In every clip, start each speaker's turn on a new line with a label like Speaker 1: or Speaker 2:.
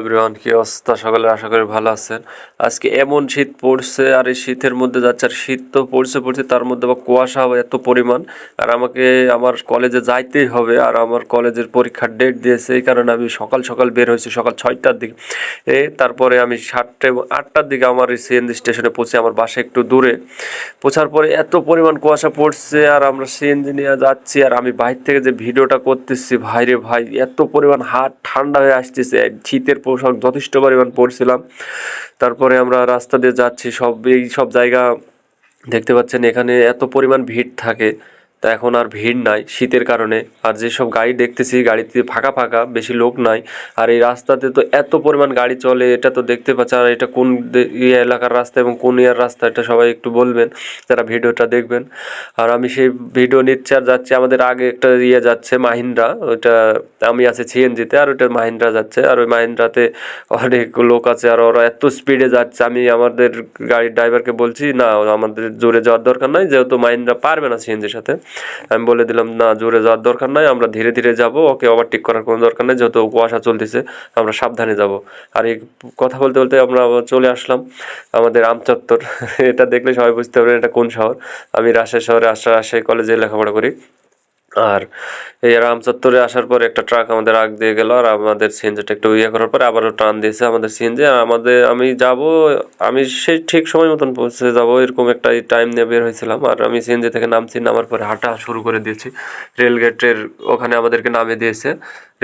Speaker 1: Everyone কি অবস্থা? সকালে আশা করি ভালো আছেন। আজকে এমন শীত পড়ছে, আর এই শীতের মধ্যে যাচ্ছে, আর শীত তো পড়ছে পড়ছে, তার মধ্যে আবার কুয়াশা এত পরিমাণ। আর আমাকে, আমার কলেজে যাইতেই হবে, আর আমার কলেজের পরীক্ষার ডেট দিয়েছে, এই কারণে আমি সকাল সকাল বের হয়েছি, সকাল ছয়টার দিকে। এ, তারপরে আমি সাতটা এবং আটটার দিকে আমার এই সিএনজি স্টেশনে পৌঁছে, আমার বাসা একটু দূরে। পৌঁছার পরে এত পরিমাণ কুয়াশা পড়ছে, আর আমরা সিএনজি নিয়ে যাচ্ছি, আর আমি বাইরে থেকে যে ভিডিওটা করতেছি, ভাইরে ভাই, এত পরিমাণ হাত ঠান্ডা হয়ে আসতেছে শীতের পোশাক যথেষ্ট পরিমাণ পরছিলাম। তারপরে আমরা রাস্তা দিয়ে যাচ্ছি, সব, এই সব জায়গা দেখতে পাচ্ছেন, এখানে এত পরিমাণ ভিড় থাকে। তা এখন আর ভিড় নাই, শীতের কারণে। আর যেসব গাড়ি দেখতেছি, গাড়িতে ফাঁকা ফাঁকা, বেশি লোক নাই। আর এই রাস্তাতে তো এত পরিমাণ গাড়ি চলে, এটা তো দেখতে পাচ্ছি। আর এটা কোন ইয়ে এলাকার রাস্তা এবং কোন ইয়ার রাস্তা, এটা সবাই একটু বলবেন, যারা ভিডিওটা দেখবেন। আর আমি সেই ভিডিও নিচ্ছি আর যাচ্ছি, আমাদের আগে একটা ইয়ে যাচ্ছে, মাহিন্দ্রা। ওইটা আমি আছি সিএনজিতে, আর ওইটা মাহিন্দ্রা যাচ্ছে। আর ওই মাহিন্দ্রাতে অনেক লোক আছে, আর ওরা এত স্পিডে যাচ্ছে। আমি আমাদের গাড়ির ড্রাইভারকে বলছি, না, আমাদের জোরে যাওয়ার দরকার নাই, যেহেতু মাহিন্দ্রা পারবে না সিএনজির সাথে। আমি বলে দিলাম, না, জোরে যাওয়ার দরকার নাই, আমরা ধীরে ধীরে যাব, ওকে ওভারটেক করার কোনো দরকার নেই, যেহেতু কুয়াশা চলতেছে, আমরা সাবধানে যাব। আর এই কথা বলতে বলতে আমরা চলে আসলাম আমাদের আমচত্বর। এটা দেখলে সবাই বুঝতে পারবেন এটা কোন শহর। আমি রাজশাহী শহরে রাজশাহী কলেজে লেখাপড়া করি। আর এই রাম চত্বরে আসার পরে একটা ট্রাক আমাদের আগ দিয়ে গেল, আর আমাদের সিএনজিটা একটু ইয়ে করার পরে আবারও টান দিয়েছে আমাদের সিএনজি আর আমাদের, আমি যাব, আমি সেই ঠিক সময় মতন পৌঁছে যাব, এরকম একটা টাইম নিয়ে বের হয়েছিলাম, আর আমি সিএনজি থেকে নামছি, নামার পরে হাঁটা শুরু করে দিয়েছি। রেলগেটের ওখানে আমাদেরকে নামিয়ে দিয়েছে।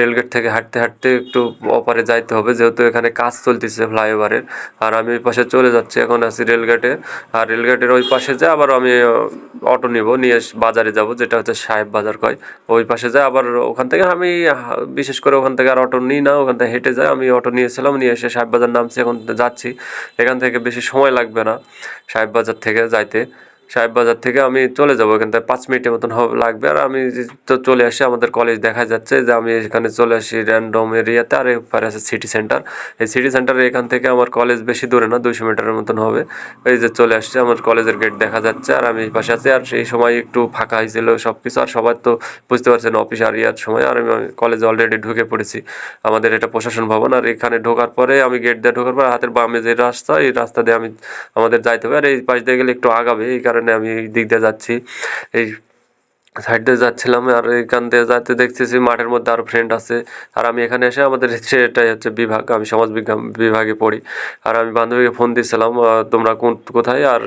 Speaker 1: রেলগেট থেকে হাঁটতে হাঁটতে একটু অপারে যাইতে হবে, যেহেতু এখানে কাজ চলতেছে ফ্লাইওভারের, আর আমি ওই পাশে চলে যাচ্ছি, এখন আছি রেলগেটে আর রেলগেটের ওই পাশে যে আবার আমি অটো নিব, নিয়ে বাজারে যাব, যেটা হচ্ছে সাহেব বাজার কয়, ওই পাশে যায়, আবার ওখান থেকে আমি বিশেষ করে ওখান থেকে আর অটো নিই না, ওখান থেকে হেঁটে যাই আমি অটো নিয়েছিলাম, নিয়ে এসে সাহেব বাজার নামছি, এখন যাচ্ছি। এখান থেকে বেশি সময় লাগবে না সাহেব বাজার থেকে যাইতে। সাহেব বাজার থেকে আমি চলে যাব এখান থেকে পাঁচ মিনিটের মতন লাগবে। আর আমি তো চলে আসি, আমাদের কলেজ দেখা যাচ্ছে যে আমি এখানে চলে আসি র্যান্ডম এরিয়াতে, আর এপারে আছে সিটি সেন্টার এই সিটি সেন্টারে এখান থেকে আমার কলেজ বেশি দূরে না, দুইশো মিটারের মতন হবে। এই যে চলে আসছে, আমার কলেজের গেট দেখা যাচ্ছে, আর আমি এই পাশে আছি। আর সেই সময় একটু ফাঁকা হয়েছিল সব কিছু আর সবাই তো বুঝতে পারছেন অফিস আর ইয়ার সময়। আর আমি কলেজে অলরেডি ঢুকে পড়েছি। আমাদের এটা প্রশাসন ভবন, আর এখানে ঢোকার পরে আমি গেট দিয়ে ঢোকার পর হাতের বামে যে রাস্তা, এই রাস্তা দিয়ে আমি আমাদের যাইতে হবে। আর এই পাশ দিয়ে গেলে একটু আগাবে, এই কারণে আমি এই দিক দিয়ে যাচ্ছি। এই সাইড দিয়ে যাচ্ছিলাম আর এখান দিয়ে যাতে দেখতেছি মাঠের মধ্যে আরও ফ্রেন্ড আছে। আর আমি এখানে এসে আমাদের সেটাই হচ্ছে বিভাগ, আমি সমাজ বিজ্ঞান বিভাগে পড়ি। আর আমি বান্ধবীকে ফোন দিয়েছিলাম তোমরা কোন, কোথায়? আর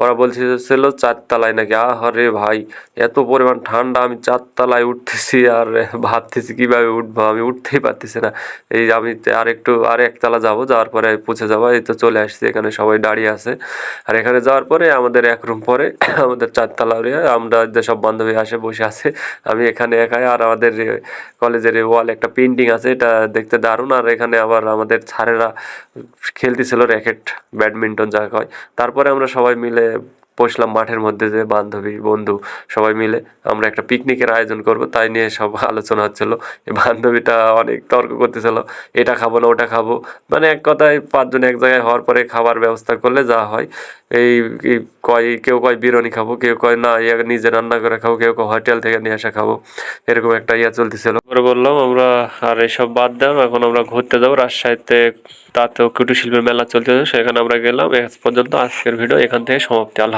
Speaker 1: ওরা বলছিল চারতলায় নাকি। আরে ভাই, এত পরিমাণ ঠান্ডা, আমি চারতলায় উঠতেছি আর ভাবতেছি কীভাবে উঠবো? আমি উঠতেই পারতেছি না। এই আমি আর একটু, আর একতলা যাব, যাওয়ার পরে পৌঁছে যাব। এই তো চলে আসছি, এখানে সবাই দাঁড়িয়ে আছে। আর এখানে যাওয়ার পরে আমাদের এক রুম পরে আমাদের চারতলা আমরা যে সব বান্ধবী আসে বসে আছে। আমি এখানে একাই, আর আমাদের কলেজের ওয়াল একটা পেন্টিং আছে, এটা দেখতে দারুণ। আর এখানে আবার আমাদের স্যারেরা খেলতেছিল র্যাকেট ব্যাডমিন্টন যা হয় তারপরে আমরা সবাই মিলে বসলাম মাঠের মধ্যে যে বান্ধবী, বন্ধু সবাই মিলে আমরা একটা পিকনিকের আয়োজন করব, তাই নিয়ে সব আলোচনা হচ্ছিল। বান্ধবীটা অনেক তর্ক করতেছিল, এটা খাব না, ওটা খাব। মানে এক কথায় পাঁচজন এক জায়গায় হওয়ার পরে খাবার ব্যবস্থা করলে যা হয়। এই কয়, কেউ কয় বিরিয়ানি খাব, কেউ কয় না ইয়া নিজে রান্না করে খাব, কেউ কয় হোটেল থেকে নিয়ে আসা খাব। এরকম একটা ইয়া চলতেছিল। পরে বললাম, আমরা আর এসব বাদ দাও এখন আমরা ঘুরতে যাব। রাজশাহীতে তাতেও কুটির শিল্পের মেলা চলতেছে, সেখানে আমরা গেলাম। এ পর্যন্ত আজকের ভিডিও এখান থেকে সমাপ্তি। আল্লাহ